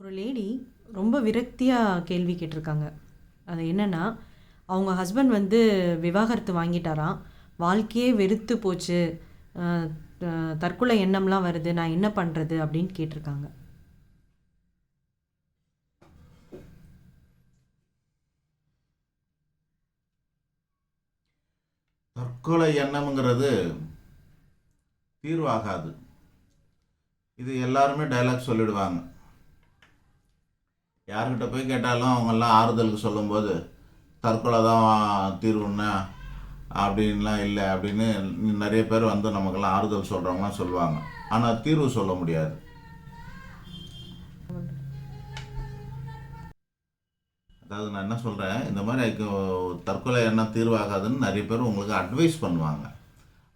ஒரு லேடி ரொம்ப விரக்தியாக கேள்வி கேட்டிருக்காங்க. அது என்னென்னா அவங்க ஹஸ்பண்ட் வந்து விவாகரத்து வாங்கிட்டாராம். வாழ்க்கையே வெறுத்து போச்சு. தற்கொலை எண்ணம்லாம் வருது. நான் என்ன பண்ணுறது அப்படின்னு கேட்டிருக்காங்க. தற்கொலை எண்ணம்ங்கிறது தீர்வாகாது. இது எல்லாருமே டைலாக் சொல்லிடுவாங்க. யார்கிட்ட போய் கேட்டாலும் அவங்கெல்லாம் ஆறுதலுக்கு சொல்லும்போது தற்கொலை தான் தீர்வுன்னா அப்படின்லாம் இல்லை அப்படின்னு நிறைய பேர் வந்து நமக்கெல்லாம் ஆறுதல் சொல்கிறவங்களாம் சொல்லுவாங்க. ஆனால் தீர்வு சொல்ல முடியாது. அதாவது நான் என்ன சொல்கிறேன் இந்த மாதிரி தற்கொலை என்ன தீர்வாகாதுன்னு நிறைய பேர் உங்களுக்கு அட்வைஸ் பண்ணுவாங்க.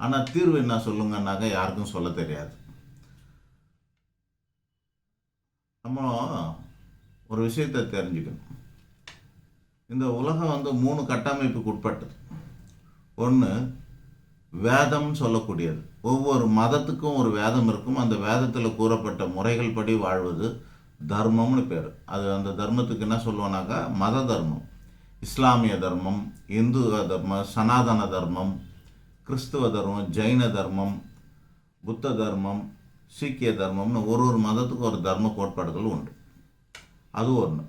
ஆனால் தீர்வு என்ன சொல்லுங்கன்னாக்க யாருக்கும் சொல்ல தெரியாது. நம்ம ஒரு விஷயத்தை தெரிஞ்சுக்கணும். இந்த உலகம் வந்து மூணு கட்டமைப்புக்கு உட்பட்டது. ஒன்று வேதம்னு சொல்லக்கூடியது. ஒவ்வொரு மதத்துக்கும் ஒரு வேதம் இருக்கும். அந்த வேதத்தில் கூறப்பட்ட முறைகள் படி வாழ்வது தர்மம்னு பேர். அது அந்த தர்மத்துக்கு என்ன சொல்லுவோன்னாக்கா மத தர்மம். இஸ்லாமிய தர்மம் இந்து தர்மம் சனாதன தர்மம் கிறிஸ்துவ தர்மம் ஜெயின தர்மம் புத்த தர்மம் சீக்கிய தர்மம்னு ஒரு ஒரு மதத்துக்கும் ஒரு தர்ம கோட்பாடுகள் உண்டு. அது ஒன்று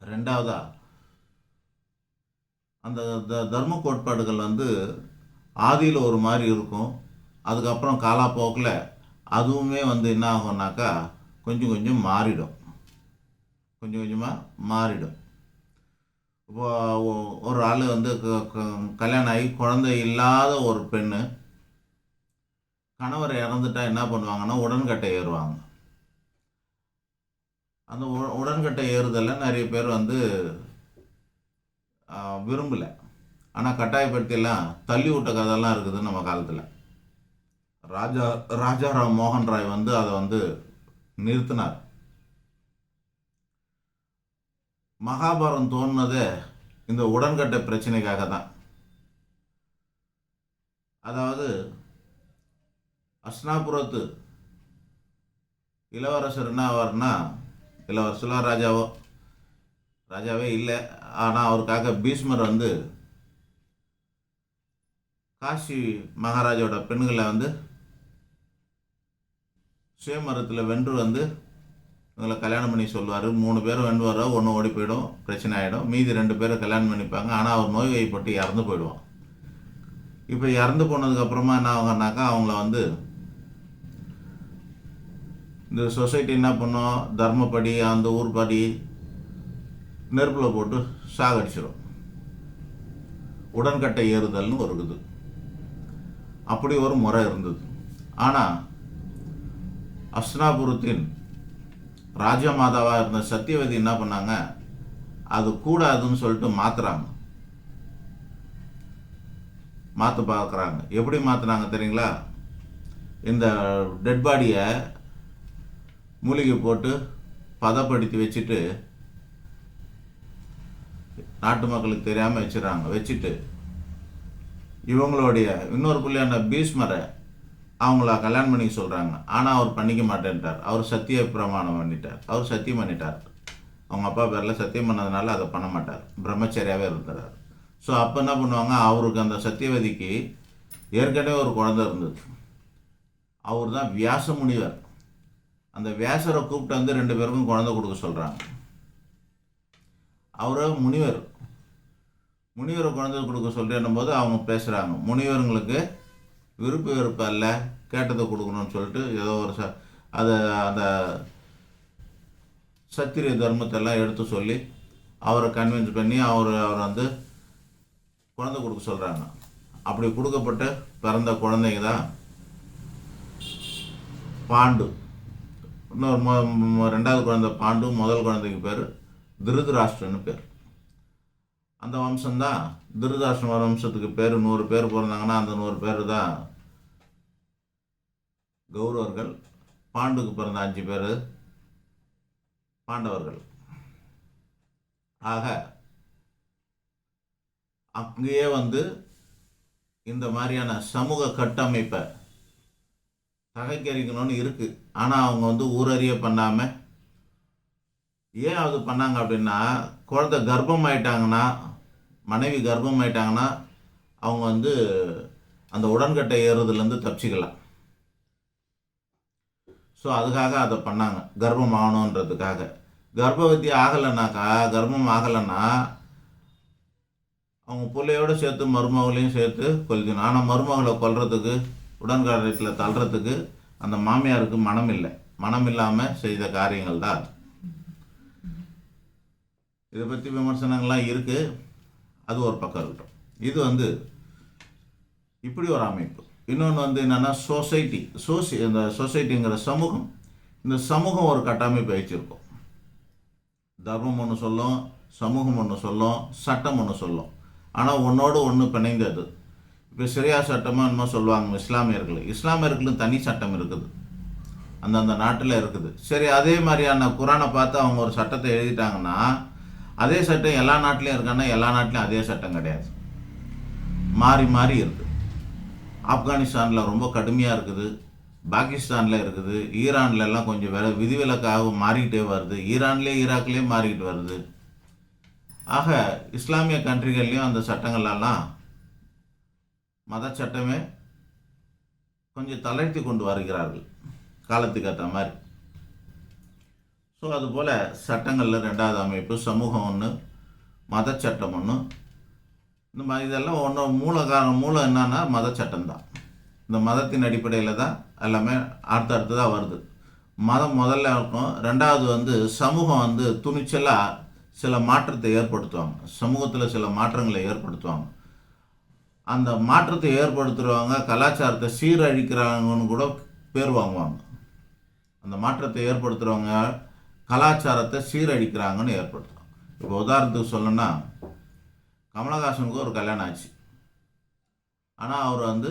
ரெண்டாவதா அந்த த தர்ம கோட்பாடுகள் வந்து ஆதியில் ஒரு மாதிரி இருக்கும். அதுக்கப்புறம் காலாப்போக்கில் அதுவுமே வந்து என்ன ஆகும்னாக்கா கொஞ்சம் கொஞ்சம் மாறிடும். கொஞ்சம் கொஞ்சமாக மாறிடும். இப்போ ஒரு ஆள் வந்து க- கல்யாணம் ஆகி குழந்தை இல்லாத ஒரு பெண்ணு கணவர் இறந்துட்டா என்ன பண்ணுவாங்கன்னா உடன்கட்டை ஏறுவாங்க. அந்த உ- உடன்கட்டை ஏறுதலை நிறைய பேர் வந்து விரும்பலை. ஆனால் கட்டாயப்படுத்தியெல்லாம் தள்ளி விட்ட கதையெல்லாம் இருக்குது நம்ம காலத்தில். ராஜா ராஜாராம் மோகன் ராய் வந்து அதை வந்து நிறுத்தினார். மகாபாரதம் தோணுனதே இந்த உடன்கட்டை பிரச்சனைக்காக தான். அதாவது அஸ்னாபுரத்து இளவரசர் என்ன ஆவார்னா இல்லை இளவரசரோ ராஜாவோ ராஜாவே இல்லை. ஆனால் அவருக்காக பீஷ்மர் வந்து காசி மகாராஜாவோட பெண்களை வந்து சுயமரத்தில் வென்று வந்து இவங்களை கல்யாணம் பண்ணி சொல்லுவார். மூணு பேரும் வென்றுவாரோ ஒன்று ஓடி போயிடும் பிரச்சனை ஆகிடும் மீதி ரெண்டு பேரும் கல்யாணம் பண்ணிப்பாங்க. ஆனால் அவர் நோய் வைப்பட்டு இறந்து போயிடுவான். இப்போ இறந்து போனதுக்கப்புறமா என்ன ஆகுனாக்கா அவங்கள வந்து இந்த சொசைட்டி என்ன பண்ணும் தர்மப்படி அந்த ஊர்படி நெருப்பில் போட்டு சாகடிச்சிடும் உடன்கட்டை ஏறுதல்னு வருகுது. அப்படி ஒரு முறை இருந்தது. ஆனால் அஸ்னாபுரத்தின் ராஜமாதாவாக இருந்த சத்தியவதி என்ன பண்ணாங்க? அது கூடாதுன்னு சொல்லிட்டு மாற்றுறாங்க மாற்ற பார்க்குறாங்க. எப்படி மாற்றினாங்க தெரியுங்களா? இந்த டெட் பாடியை மூலிகை போட்டு பதப்படுத்தி வச்சுட்டு நாட்டு மக்களுக்கு தெரியாமல் வச்சுறாங்க. வச்சுட்டு இவங்களுடைய இன்னொரு பிள்ளையான பீஷ்மரை அவங்கள கல்யாணம் பண்ணிக்க சொல்கிறாங்க ஆனால் அவர் பண்ணிக்க மாட்டேன்ட்டார். அவர் சத்திய பிரமாணம் பண்ணிட்டார். அவர் சத்தியம் பண்ணிட்டார். அவங்க அப்பா பேரில் சத்தியம் பண்ணதுனால அதை பண்ண மாட்டார். பிரம்மச்சரியாகவே இருந்தார் ஸோ அப்போ என்ன பண்ணுவாங்க? அவருக்கு அந்த சத்தியவதிக்கு ஏற்கனவே ஒரு குழந்தை இருந்தது. அவர் தான் வியாச முனிவர் அந்த வியாசரை கூப்பிட்டு வந்து ரெண்டு பேருக்கும் குழந்தை கொடுக்க சொல்கிறாங்க அவரை முனிவர். முனிவரை குழந்தை கொடுக்க சொல்கிறேன்னும் போது அவங்க பேசுகிறாங்க முனிவருங்களுக்கு விருப்ப வெறுப்பு அல்ல கேட்டதை கொடுக்கணும்னு சொல்லிட்டு ஏதோ ஒரு ச அதை அந்த சத்திரிய தர்மத்தெல்லாம் எடுத்து சொல்லி அவரை கன்வின்ஸ் பண்ணி அவர் அவர் வந்து குழந்தை கொடுக்க சொல்கிறாங்க அப்படி கொடுக்கப்பட்ட பிறந்த குழந்தைங்க தான் பாண்டு. இன்னொரு மொ- ரெண்டாவது குழந்தை பாண்டு முதல் குழந்தைக்கு பேர் திருதராஷ்டிரன்னு பேர். அந்த வம்சம்தான் திருதாஷ்டிர வம்சத்துக்கு பேர் நூறு பேர் பிறந்தாங்கன்னா அந்த நூறு பேர் தான் கௌரவர்கள். பாண்டுக்கு பிறந்த அஞ்சு பேர் பாண்டவர்கள். ஆக அங்கேயே வந்து இந்த மாதிரியான சமூக கட்டமைப்பை சகைக்கரிக்கணும்னு இருக்குது ஆனால் அவங்க வந்து ஊரறிய பண்ணாமல் ஏன் அது பண்ணாங்க அப்படின்னா குழந்தை கர்ப்பம் ஆயிட்டாங்கன்னா மனைவி கர்ப்பம் ஆயிட்டாங்கன்னா அவங்க வந்து அந்த உடன்கட்டை ஏறுறதுலேருந்து தப்பிச்சிக்கலாம். ஸோ அதுக்காக அதை பண்ணாங்க. கர்ப்பம் ஆகணுன்றதுக்காக கர்ப்பவதி ஆகலைனாக்கா கர்ப்பம் ஆகலைன்னா அவங்க பிள்ளையோட சேர்த்து மருமகளையும் சேர்த்து கொல்லிக்கணும். ஆனால் மருமகளை கொல்றதுக்கு உடன்காரத்தில் தள்ளுறதுக்கு அந்த மாமியாருக்கு மனம் இல்லை மனம் இல்லாமல் செய்த காரியங்கள் தான் அது இதை பற்றி விமர்சனங்கள்லாம் இருக்குது அது ஒரு பக்கம் இருக்கட்டும். இது வந்து இப்படி ஒரு அமைப்பு. இன்னொன்று வந்து என்னென்னா சொசைட்டி சோசி இந்த சொசைட்டிங்கிற சமூகம் இந்த சமூகம் ஒரு கட்டமைப்பு வச்சுருக்கோம். தர்மம் ஒன்று சொல்லும் சமூகம் ஒன்று சொல்லும் சட்டம் ஒன்று சொல்லும். ஆனால் ஒன்றோடு ஒன்று பிணைந்தது. இப்போ சிரியா சட்டமாக என்னமோ சொல்லுவாங்க இஸ்லாமியர்கள். இஸ்லாமியர்களும் தனி சட்டம் இருக்குது. அந்தந்த நாட்டில் இருக்குது. சரி அதே மாதிரியான குரானை பார்த்து அவங்க ஒரு சட்டத்தை எழுதிட்டாங்கன்னா அதே சட்டம் எல்லா நாட்டிலையும் இருக்கான்னா எல்லா நாட்டிலையும் அதே சட்டம் கிடையாது. மாறி மாறி இருக்குது ஆப்கானிஸ்தானில் ரொம்ப கடுமையாக இருக்குது. பாகிஸ்தானில் இருக்குது. ஈரான்லலாம் கொஞ்சம் வில விதிவிலக்காக மாறிக்கிட்டே வருது. ஈரான்லேயே ஈராக்லேயே மாறிக்கிட்டு வருது. ஆக இஸ்லாமிய கண்ட்ரிகள்லேயும் அந்த சட்டங்களெல்லாம் மத சட்டமே கொஞ்சம் தளர்த்தி கொண்டு வருகிறார்கள் காலத்துக்கு ஏற்ற மாதிரி. ஸோ அதுபோல் சட்டங்களில் ரெண்டாவது அமைப்பு சமூகம் ஒன்று மத சட்டம் ஒன்று இந்த மாதிரி இதெல்லாம் ஒன்று மூல காரணம் மூலம் என்னன்னா மத சட்டம் தான் இந்த மதத்தின் அடிப்படையில் தான் எல்லாமே அடுத்தடுத்ததாக வருது. மதம் முதல்ல இருக்கும் ரெண்டாவது வந்து சமூகம் வந்து துணிச்சலாக சில மாற்றத்தை ஏற்படுத்துவாங்க. சமூகத்தில் சில மாற்றங்களை ஏற்படுத்துவாங்க. அந்த மாற்றத்தை ஏற்படுத்துகிறவங்க கலாச்சாரத்தை சீரழிக்கிறாங்கன்னு கூட பேர் வாங்குவாங்க. அந்த மாற்றத்தை ஏற்படுத்துகிறவங்க கலாச்சாரத்தை சீரழிக்கிறாங்கன்னு ஏற்படுத்தும் இப்போ உதாரணத்துக்கு சொல்லணும்னா கமலஹாசனுக்கு ஒரு கல்யாணம் ஆச்சு. ஆனால் அவர் வந்து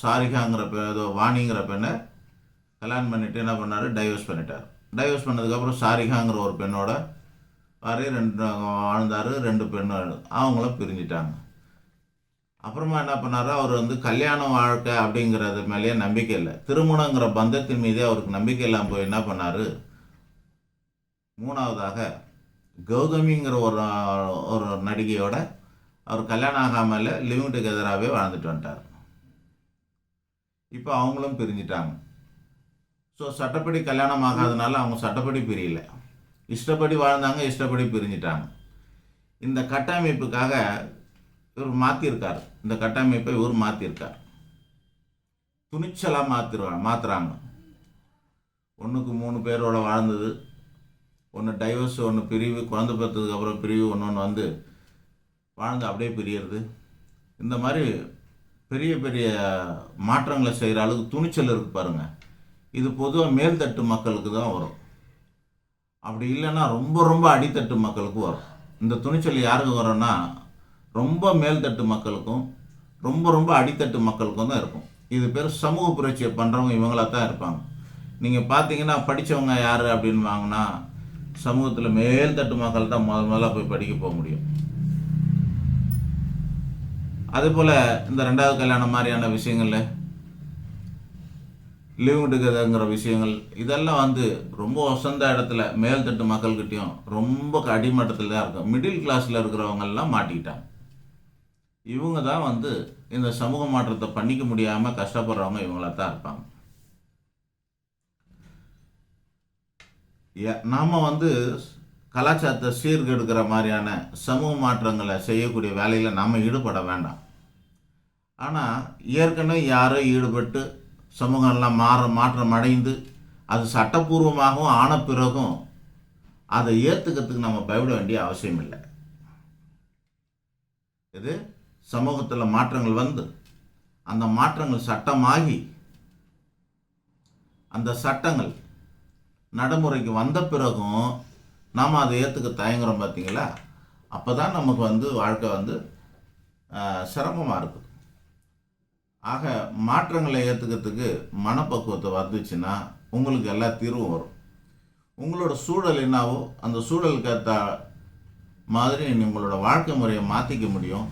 சாரிகாங்கிற பெ ஏதோ வாணிங்கிற பெண்ணை கல்யாணம் பண்ணிட்டு என்ன பண்ணார்? டைவர்ஸ் பண்ணிட்டார். டைவர்ஸ் பண்ணதுக்கப்புறம் சாரிகாங்கிற ஒரு பெண்ணோட வரைய ரெண்டு வாழ்ந்தார் ரெண்டு பெண்ணு அவங்களும் பிரிஞ்சிட்டாங்க. அப்புறமா என்ன பண்ணாரு? அவர் வந்து கல்யாண வாழ்க்கை அப்படிங்கிறது மேலேயே நம்பிக்கை இல்லை. திருமணங்கிற பந்தத்தின் மீதே அவருக்கு நம்பிக்கை இல்லாமல் போய் என்ன பண்ணார்? மூணாவதாக கௌதமிங்கிற ஒரு ஒரு நடிகையோட அவர் கல்யாணம் ஆகாமல் லிவிங் டுகெதராகவே வாழ்ந்துட்டு வந்துட்டார். இப்போ அவங்களும் பிரிஞ்சிட்டாங்க. ஸோ சட்டப்படி கல்யாணம் ஆகாதனால அவங்க சட்டப்படி பிரியல. இஷ்டப்படி வாழ்ந்தாங்க இஷ்டப்படி பிரிஞ்சிட்டாங்க. இந்த கட்டமைப்புக்காக இவர் மாற்றிருக்கார் இந்த கட்டமைப்பை இவர் மாற்றிருக்கார் துணிச்சலாக மாற்றிடுவாங்க மாற்றுறாங்க ஒன்றுக்கு மூணு பேரோட வாழ்ந்தது. ஒன்று டைவர்ஸ் ஒன்று பிரிவு குழந்தை பெற்றதுக்கு அப்புறம் பிரிவு ஒன்று ஒன்று வந்து வாழ்ந்து அப்படியே பிரியறது. இந்த மாதிரி பெரிய பெரிய மாற்றங்களை செய்கிற அளவுக்கு துணிச்சல் இருக்கு பாருங்கள் இது பொதுவாக மேல்தட்டு மக்களுக்கு தான் வரும். அப்படி இல்லைன்னா ரொம்ப ரொம்ப அடித்தட்டு மக்களுக்கு வரும். இந்த துணிச்சல் யாருக்கு வரும்னா ரொம்ப மேல்தட்டு மக்களுக்கும் ரொம்ப ரொம்ப அடித்தட்டு மக்களுக்கும் தான் இருக்கும். இது பேர் சமூக புரட்சியை பண்ணுறவங்க இவங்களா தான் இருப்பாங்க. நீங்கள் பார்த்தீங்கன்னா படித்தவங்க யார் அப்படின்னு வாங்கினா சமூகத்தில் மேல்தட்டு மக்கள் தான் முதல் முதல்ல போய் படிக்க போக முடியும். அதே போல் இந்த ரெண்டாவது கல்யாணம் மாதிரியான விஷயங்களில் லீவ் எடுக்கிறதுங்கிற விஷயங்கள் இதெல்லாம் வந்து ரொம்ப வசந்த இடத்துல மேல்தட்டு மக்கள்கிட்டையும் ரொம்ப அடிமட்டத்தில் தான் இருக்கும். மிடில் கிளாஸில் இருக்கிறவங்கெல்லாம் மாட்டிக்கிட்டாங்க. இவங்க தான் வந்து இந்த சமூக மாற்றத்தை பண்ணிக்க முடியாமல் கஷ்டப்படுறவங்க இவங்கள தான் இருப்பாங்க. ஏ- நாம வந்து கலாச்சாரத்தை சீர்கெடுக்கிற மாதிரியான சமூக மாற்றங்களை செய்யக்கூடிய வேலையில் நாம் ஈடுபட வேண்டாம். ஆனால் ஏற்கனவே யாரோ ஈடுபட்டு சமூகம்லாம் மாற மாற்றம் அடைந்து அது சட்டப்பூர்வமாகவும் ஆன பிறகும் அதை ஏற்றுக்கிறதுக்கு நம்ம பயப்பட வேண்டிய அவசியம் இல்லை இது சமூகத்தில் மாற்றங்கள் வந்து அந்த மாற்றங்கள் சட்டமாகி அந்த சட்டங்கள் நடைமுறைக்கு வந்த பிறகும் நாம் அதை ஏற்றுக்க தயங்குறோம் பார்த்தீங்களா அப்போ தான் நமக்கு வந்து வாழ்க்கை வந்து சிரமமாக இருக்குது ஆக மாற்றங்களை ஏற்றுக்கிறதுக்கு மனப்பக்குவத்தை வந்துச்சுன்னா உங்களுக்கு எல்லா தீர்வும் வரும். உங்களோட சூழல் என்னவோ அந்த சூழலுக்கு ஏற்ற மாதிரி உங்களோட வாழ்க்கை முறையை மாற்றிக்க முடியும்.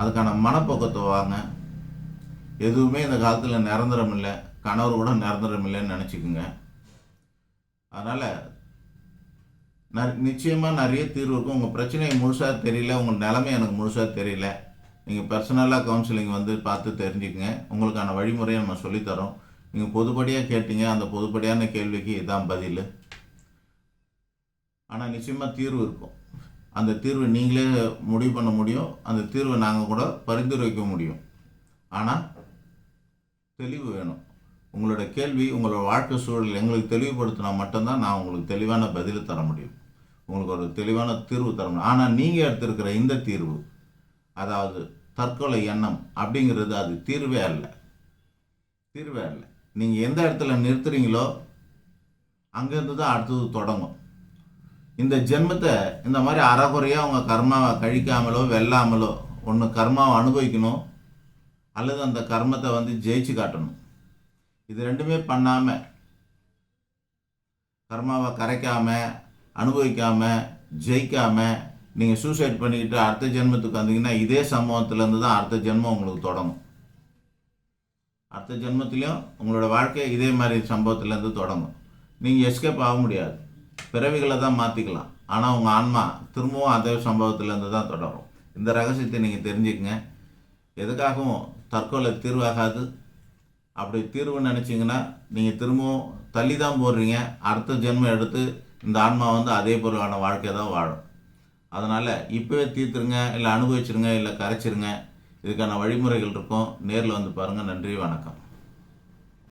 அதுக்கான மனப்போக்கத்தை வாங்க. எதுவுமே இந்த காலத்தில் நிரந்தரம் இல்லை கணவர் கூட நிரந்தரம் இல்லைன்னு நினச்சிக்கோங்க. அதனால் நிச்சயமாக நிறைய தீர்வு இருக்கும். உங்கள் பிரச்சனை முழுசாக தெரியல. உங்கள் நிலைமை எனக்கு முழுசாக தெரியல. நீங்கள் பர்சனலாக கவுன்சிலிங் வந்து பார்த்து தெரிஞ்சுக்குங்க. உங்களுக்கான வழிமுறையை நம்ம சொல்லித்தரோம். நீங்கள் பொதுப்படியாக கேட்டீங்க. அந்த பொதுப்படியான கேள்விக்கு இதான் பதில். ஆனால் நிச்சயமாக தீர்வு இருக்கும். அந்த தீர்வை நீங்களே முடிவு பண்ண முடியும். அந்த தீர்வை நாங்கள் கூட பரிந்துரைக்க முடியும். ஆனால் தெளிவு வேணும். உங்களோட கேள்வி உங்களோட வாழ்க்கை சூழல் எங்களுக்கு தெளிவுபடுத்தினா மட்டும்தான் நான் உங்களுக்கு தெளிவான பதில் தர முடியும். உங்களுக்கு ஒரு தெளிவான தீர்வு தர முடியும். ஆனால் நீங்கள் எடுத்திருக்கிற இந்த தீர்வு அதாவது தற்கொலை எண்ணம் அப்படிங்கிறது அது தீர்வே அல்ல. தீர்வே அல்ல. நீங்கள் எந்த இடத்துல நிறுத்துறீங்களோ அங்கேருந்து தான் அடுத்தது தொடங்கும். இந்த ஜென்மத்தை இந்த மாதிரி அறகுறையாக அவங்க கர்மாவை கழிக்காமலோ வெல்லாமலோ ஒன்று கர்மாவை அனுபவிக்கணும் அல்லது அந்த கர்மத்தை வந்து ஜெயிச்சு காட்டணும். இது ரெண்டுமே பண்ணாமல் கர்மாவை கரைக்காமல் அனுபவிக்காமல் ஜெயிக்காமல் நீங்கள் சூசைட் பண்ணிக்கிட்டு அடுத்த ஜென்மத்துக்கு வந்தீங்கன்னா இதே சம்பவத்துலேருந்து தான் அடுத்த ஜென்மம் உங்களுக்கு தொடங்கும். அடுத்த ஜென்மத்திலையும் உங்களோட வாழ்க்கை இதே மாதிரி சம்பவத்துலேருந்து தொடங்கும். நீங்கள் எஸ்கேப் ஆக முடியாது. பிறவிகளை தான் மாற்றிக்கலாம் ஆனால் உங்கள் ஆன்மா திரும்பவும் அதே சம்பவத்திலேருந்து தான் தொடரும். இந்த ரகசியத்தை நீங்கள் தெரிஞ்சுக்கங்க. எதுக்காகவும் தற்கொலை தீர்வாகாது. அப்படி தீர்வு நினச்சிங்கன்னா நீங்கள் திரும்பவும் தள்ளி தான் போடுறீங்க. அடுத்த ஜென்மம் எடுத்து இந்த ஆன்மா வந்து அதே பொருளான வாழ்க்கை தான் வாழும். அதனால் இப்போவே தீர்த்துருங்க இல்லை அனுபவிச்சிருங்க இல்லை கரைச்சிருங்க. இதுக்கான வழிமுறைகள் இருக்கும். நேரில் வந்து பாருங்கள் நன்றி வணக்கம்.